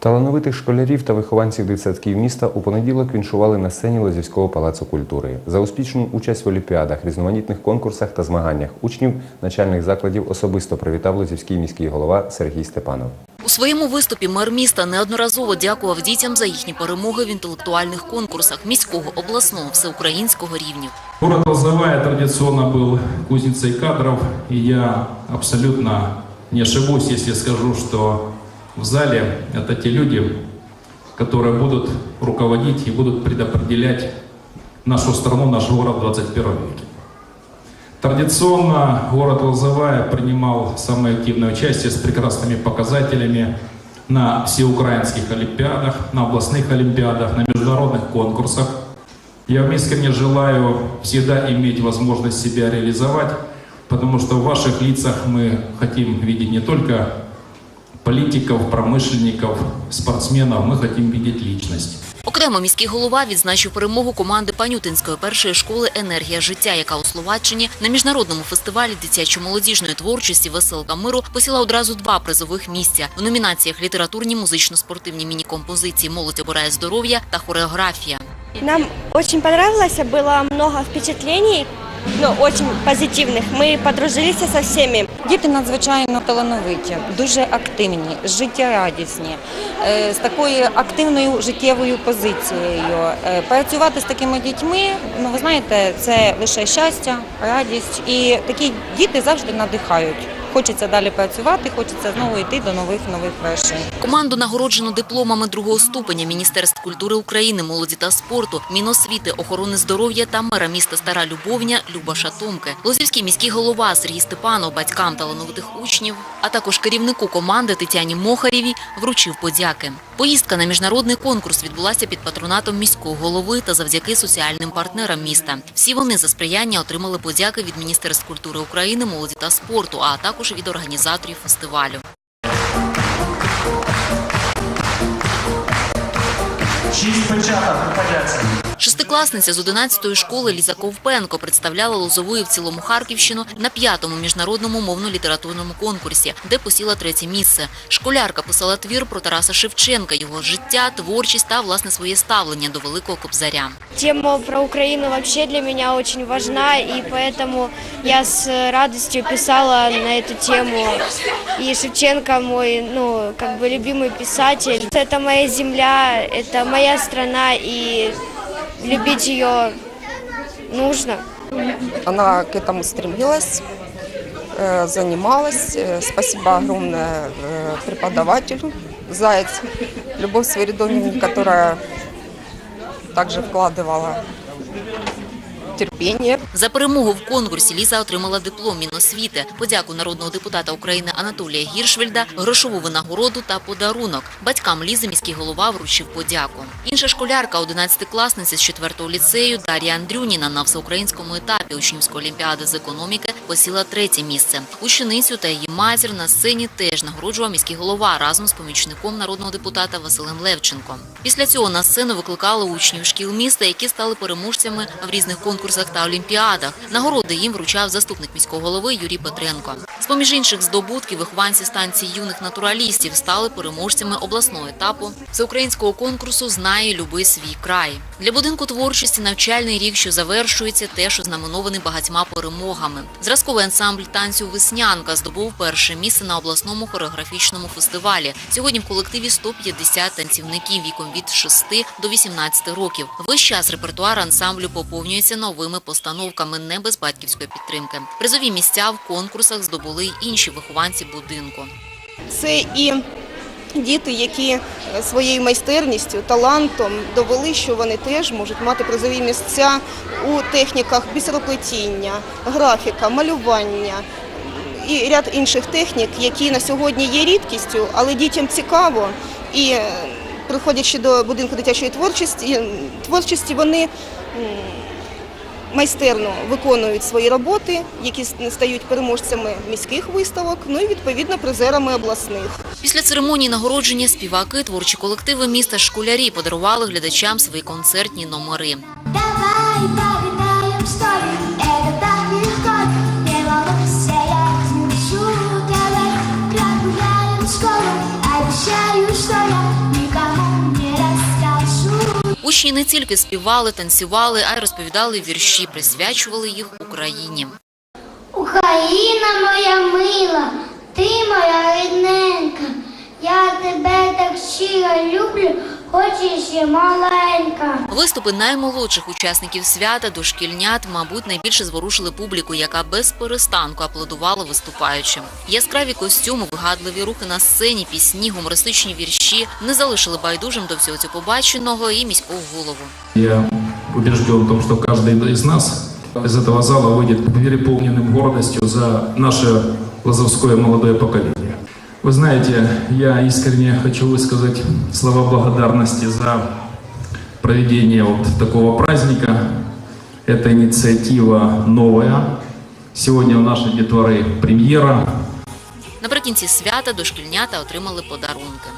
Талановитих школярів та вихованців дитсадків міста у понеділок віншували на сцені Лозівського палацу культури. За успішну участь в олімпіадах, різноманітних конкурсах та змаганнях учнів начальних закладів особисто привітав Лозівський міський голова Сергій Степанов. У своєму виступі мер міста неодноразово дякував дітям за їхні перемоги в інтелектуальних конкурсах міського, обласного, всеукраїнського рівнів. Город Лозовая традиционно был кузницей кадров, и я абсолютно не ошибусь, если скажу, что в зале это те люди, которые будут руководить и будут предопределять нашу страну, наш город в 21 веке. Традиционно город Лозовая принимал самое активное участие с прекрасными показателями на всеукраинских олимпиадах, на областных олимпиадах, на международных конкурсах. Я вам искренне желаю всегда иметь возможность себя реализовать, потому что в ваших лицах мы хотим видеть не только политиков, промышленников, спортсменов, мы хотим видеть личность. Окремо міський голова відзначив перемогу команди Панютинської першої школи Енергія життя, яка у Словаччині на міжнародному фестивалі дитячо-молодіжної творчості Веселка миру посіла одразу два призових місця в номінаціях літературні, музично-спортивні міні-композиції Молодь обирає здоров'я та хореографія. Нам очень понравилось, было много впечатлений, ну, очень позитивних. Ми подружилися со всіми. Діти надзвичайно талановиті, дуже активні, життєрадісні, е, з такою активною життєвою позицією. Е, Працювати з такими дітьми, ну ви знаєте, це лише щастя, радість. І такі діти завжди надихають. Хочеться далі працювати, хочеться знову йти до нових нових вершин. Команду нагороджено дипломами другого ступеня Міністерств культури України, молоді та спорту, Міносвіти, охорони здоров'я та мера міста Стара Любовня Люба Шатомки. Лозівський міський голова Сергій Степанов батькам талановитих учнів, а також керівнику команди Тетяні Мохарєвій вручив подяки. Поїздка на міжнародний конкурс відбулася під патронатом міського голови та завдяки соціальним партнерам міста. Всі вони за сприяння отримали подяки від Міністерств культури України, молоді та спорту, а також від організаторів фестивалю. Шість печаток подяться. Шестикласниця з 11-ї школи Ліза Ковпенко представляла Лозову і в цілому Харківщину на п'ятому міжнародному мовно-літературному конкурсі, де посіла третє місце. Школярка писала твір про Тараса Шевченка, його життя, творчість та власне своє ставлення до великого кобзаря. Тема про Украину вообще для меня очень важна, и поэтому я с радостью писала на эту тему. И Шевченко мой, ну, как бы любимый писатель. Это моя земля, это моя страна, и любить ее нужно. Она к этому стремилась, э, занималась. Э, Спасибо огромное э, преподавателю Заяц Любовь Свиридоновне, которая также вкладывала терпение, За перемогу в конкурсі Ліза отримала диплом Міносвіти, подяку народного депутата України Анатолія Гіршвельда, грошову винагороду та подарунок. Батькам Лізи міський голова вручив подяку. Інша школярка, 11-класниця з 4-го ліцею Дар'я Андрюніна на всеукраїнському етапі учнівської олімпіади з економіки посіла третє місце. Ученицю та її матір на сцені теж нагороджував міський голова разом з помічником народного депутата Василем Левченком. Після цього на сцену викликали учнів шкіл міста, які стали переможцями в різних конкурсах та олімпіадах. Нагороди їм вручав заступник міського голови Юрій Петренко. З поміж інших здобутків вихованці станції юних натуралістів стали переможцями обласного етапу всеукраїнського конкурсу Знає люби свій край. Для будинку творчості навчальний рік, що завершується, теж ознаменований багатьма перемогами. Зразковий ансамбль танцю Веснянка здобув перше місце на обласному хореографічному фестивалі. Сьогодні в колективі 150 танцівників віком від 6 до 18 років. Весь час репертуар ансамблю поповнюється новими постановками не без батьківської підтримки. Призові місця в конкурсах здобули й інші вихованці будинку. Це і діти, які е, своєю майстерністю, талантом довели, що вони теж можуть мати призові місця у техніках бісероплетіння, графіка, малювання і ряд інших технік, які на сьогодні є рідкістю, але дітям цікаво. І е, приходячи до будинку дитячої творчості, творчості вони майстерно виконують свої роботи, які стають переможцями міських виставок, ну і відповідно призерами обласних. Після церемонії нагородження співаки, творчі колективи міста школярі подарували глядачам свої концертні номери. Давай погуляем Учні не тільки співали, танцювали, а й розповідали вірші, присвячували їх Україні. Україна моя мила, ти моя рідненька, я тебе так щиро люблю, хоч і ще маленька. Виступи наймолодших учасників свята, дошкільнят, мабуть, найбільше зворушили публіку, яка без перестанку аплодувала виступаючим. Яскраві костюми, вигадливі рухи на сцені, пісні, гумористичні вірші не залишили байдужим до всього цього побаченого і міського голову. Я убежден в том, что каждый из нас из этого зала выйдет переполненным гордостью за наше лазовское молодое поколение. Вы знаете, я искренне хочу высказать слова благодарности за проведение вот такого праздника. Эта инициатива новая. Сегодня у нашей детворы премьера. Наприкінці свята дошкільнята отримали подарунки.